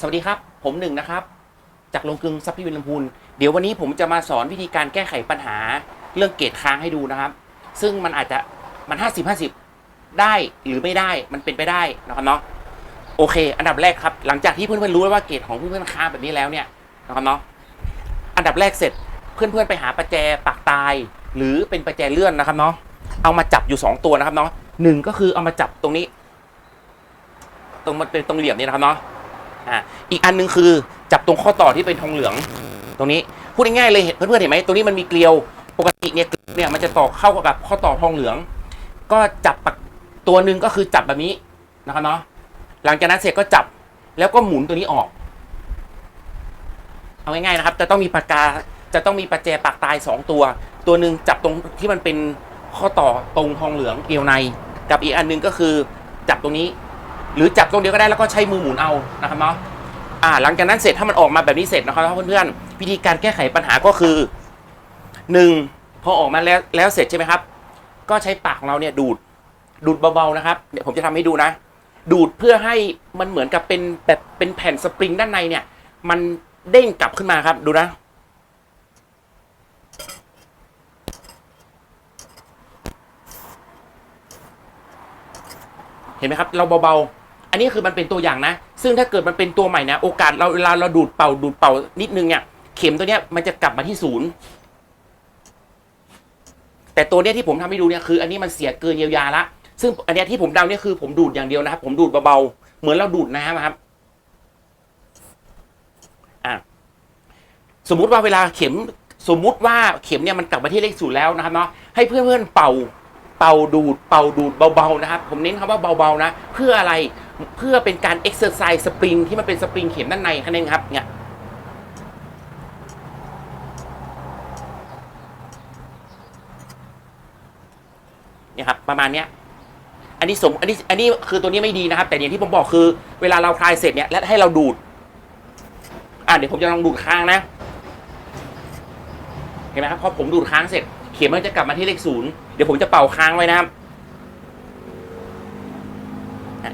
สวัสดีครับ ผมหนึ่งนะครับ จากโรงกลึงซัพพลีวินลำพูนเดี๋ยววันนี้ผมจะมาสอนวิธีการแก้ไขปัญหาเรื่องเกรดค้างให้ดูนะครับ ซึ่งมันอาจจะมันห้าสิบห้าสิบได้หรือไม่ได้มันเป็นไปได้นะครับเนาะโอเค อันดับแรกครับ หลังจากที่เพื่อนๆรู้แล้วว่าเกรดของเพื่อนๆค้างแบบนี้แล้วเนี่ยนะครับเนาะอันดับแรกเสร็จเพื่อนๆไปหาประแจปากตาย หรือเป็นประแจเลื่อนนะครับเนาะเอามาจับอยู่สองตัวนะครับเนาะหนึ่งก็คือเอามาจับตรงนี้ ตรงมันเป็นตรงเหลี่ยมนี่นะครับเนาะ อ่าอีกอันหนึงคือจับตรงข้อต่อที่เป็นทองเหลือง ตรงนี้พูดง่ายๆเลยเพื่อนๆเห็นไหมตรงนี้มันมีเกลียวปกติเนี่ยเกลียวเนี่ยมันจะต่อเข้ากับข้อต่อทองเหลือง ก็จับตัวหนึ่งก็คือจับแบบนี้นะครับเนาะหลังจากนั้นเสร็จก็จับแล้วก็หมุนตัวนี้ออก เอาง่ายๆนะครับ จะต้องมีปากกาจะต้องมีประแจปากตายสองตัว ตัวหนึ่งจับตรงที่มันเป็นข้อต่อตรงทองเหลืองเกลียวใน กับอีกอันหนึงก็คือจับตรงนี้ หรือจับตรงเดียวก็ได้แล้วก็ใช้มือหมุนเอานะครับเนาะอ่าหลังจากนั้นเสร็จถ้ามันออกมาแบบนี้เสร็จนะครับเพื่อนๆวิธีการแก้ไขปัญหาก็คือหนึ่งพอออกมาแล้วแล้วเสร็จใช่ไหมครับ ก็ใช้ปากของเราเนี่ยดูดดูดเบาๆนะครับเดี๋ยวผมจะทำให้ดูนะ ดูดเพื่อให้มันเหมือนกับเป็นแบบเป็นแผ่นสปริงด้านในเนี่ย มันเด้งกลับขึ้นมาครับดูนะเห็นไหมครับ เราเบาๆ นนี้คือมันเป็นตัวอย่างนะ ซึ่งถ้าเกิดมันเป็นตัวใหม่นะ โอกาสเราเวลาเราดูดเป่าดูดเป่านิดนึงเนี่ยเข็มตัวเนี้ยมันจะกลับมาที่ศูนย์แต่ตัวเนี้ยที่ผมทำให้ดูเนี่ยคืออันนี้มันเสียเกินเยียวยาละ ซึ่งอันเนี้ยที่ผมเดาเนี่ยคือผมดูดอย่างเดียวนะครับ ผมดูดเบาๆ เหมือนเราดูดน้ำอะครับอะสมมุติว่าเวลาเข็มสมมุติว่าเข็มเนี่ยมันกลับมาที่เลขศูนย์แล้วนะครับเนาะให้เพื่อนๆเป่า เป่าดูด เป่าดูดเบาๆนะครับ ผมเน้นคำว่าเบาๆนะ เพื่ออะไร เพื่อเป็นการเอ็กซ์เซอร์ไซส์สปริงที่มันเป็นสปริงเข็มด้านในนั้นเองครับเนี่ยเนี่ยครับประมาณเนี้ยอันนี้สมอันนี้อันนี้คือตัวนี้ไม่ดีนะครับ แต่อย่างที่ผมบอกคือ เวลาเราคลายเสร็จเนี่ยแล้วให้เราดูด อะเดี๋ยวผมจะลองดูดค้างนะเห็นไหมครับพอผมดูดค้างเสร็จ เข็มมันจะกลับมาที่เลขศูนย์เดี๋ยวผมจะเป่าค้างไว้นะครับ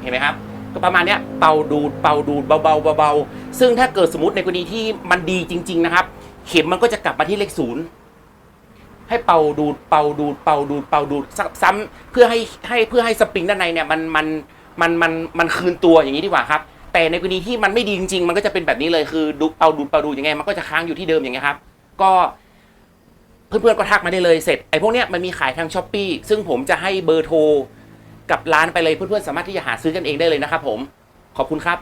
เห็นไหมครับ ประมาณเนี้ยเป่าดูดเป่าดูดเบาๆเบาๆซึ่งถ้าเกิดสมมติในกรณีที่มันดีจริง ๆนะครับ เข็มมันก็จะกลับมาที่เลขศูนย์ให้เป่าดูดเป่าดูดเป่าดูดเป่าดูดซ้ำเพื่อให้ให้เพื่อให้สปริงด้านในเนี่ยมันมันมันมันมันคืนตัวอย่างนี้ดีกว่าครับ แต่ในกรณีที่มันไม่ดีจริงๆ มันก็จะเป็นแบบนี้เลยคือดูเป่าดูดเป่าดูดยังไงมันก็จะค้างอยู่ที่เดิมอย่างเงี้ยครับ ก็เพื่อนๆก็ทักมาได้เลยเสร็จไอ้พวกเนี้ยมันมีขายทางช้อปปีซึ่งผมจะให้เบอร์โทร กับร้านไปเลยเพื่อนๆสามารถที่จะหาซื้อกันเองได้เลยนะครับผมขอบคุณครับ